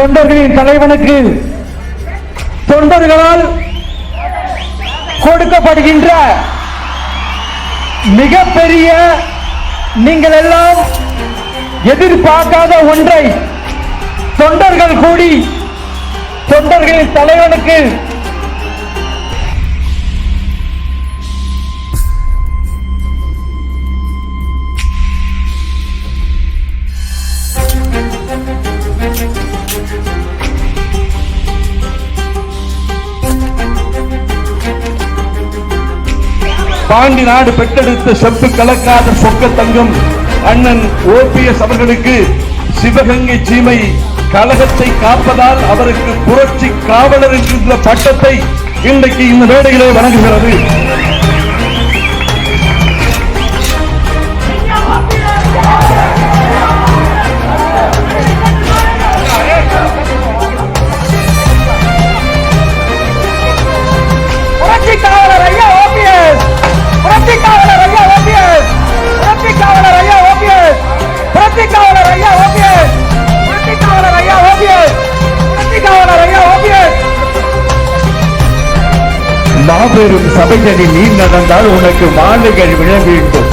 தொண்டர்களின் தலைவனுக்கு தொண்டர்களால் கொடுக்கப்படுகின்ற மிகப்பெரிய நீங்கள் எல்லாம் எதிர்பார்க்காத ஒன்றை தொண்டர்கள் கூடி தொண்டர்களின் தலைவனுக்கு பாண்டி நாடு பெற்றெடுத்த செப்பு கலக்காத சொக்க தங்கம் அண்ணன் ஓபிஎஸ் அவர்களுக்கு சிவகங்கை சீமை கழகத்தை காப்பதால் அவருக்கு புரட்சி காவலர் என்கின்ற பட்டத்தை இன்றைக்கு இந்த மேடையிலே வழங்குகிறது. மாபெரும் சபைகளில் நீ நடந்தால் உனக்கு மாலைகள் விழ வேண்டும்